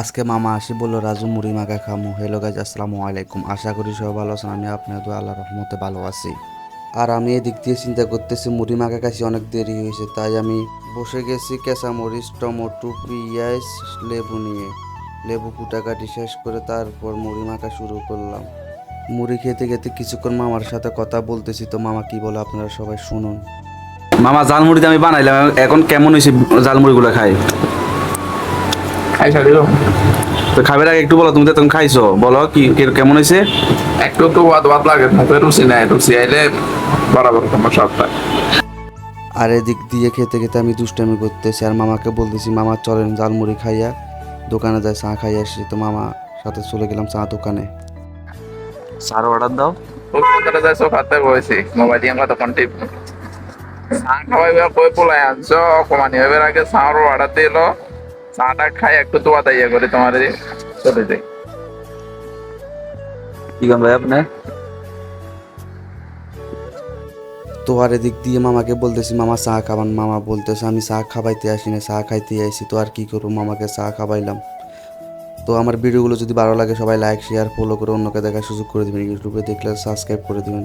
আজকে মামা আসি, বলল, রাজু, মুড়ি মাখা খামু। হ্যালো গাইজ আসসালামু আলাইকুম। আশা করি সবাই ভালো আছেন। আমি আপনাদের আল্লাহ রহমতে ভালো আছি। আর আমি এদিক দিয়ে চিন্তা করতেছি, মুড়ি মাখা কাছে অনেক দেরি হয়েছে, তাই আমি বসে গেছি কেঁচা মরিচ টমেটো, পেঁয়াজ, লেবু নিয়ে। লেবু কুটাকাটি শেষ করে তারপর মুড়ি মাখা শুরু করলাম। মুড়ি খেতে খেতে কিছুক্ষণ মামার সাথে কথা বলতেছি, তো মামা কি বলে আপনারা সবাই শুনুন। মামা জালমুড়িতে আমি বানাইলাম, এখন কেমন হয়েছে জালমুড়িগুলো খাই? খাইছা দিল তো খাবার আগে একটু বলো তুমি তো তুমি খাইছো বলো কি কি- কেমন হয়েছে একটু একটু বাদ বাদ লাগে রুচি নাই রুচি আইলে বরাবর তোমার সবটা আর এদিক দিয়ে খেতে খেতে আমি দুষ্টামি করতেছি আর মামাকে বলতেছি মামা চলেন জালমুড়ি খাইয়া দোকানে যাই চা খাইয়া আসি। তো মামা সাথে চলে গেলাম চা দোকানে। সার অর্ডার দাও। সোফাতে বসেছি মোবাইল দিয়ে কথা ফোন টিপ চা খাওয়াইবে কই পোলাই আনছো? কমানি হবে আগে চার অর্ডার দিল চাটা খাই একটু তো বাতা ইয়ে করে তোমার চলে যাই। কি গান ভাই আপনি তো আর এদিক দিয়ে মামাকে বলতেছি মামা চা খাবান। মামা বলতেছে আমি চা খাবাইতে আসি না চা খাইতে আসি তো আর কি করব? মামাকে চা খাবাইলাম তো আমার ভিডিওগুলো যদি ভালো লাগে সবাই লাইক শেয়ার ফলো করে অন্যকে দেখার সুযোগ করে দেবেন ইউটিউবে দেখলে সাবস্ক্রাইব করে দেবেন।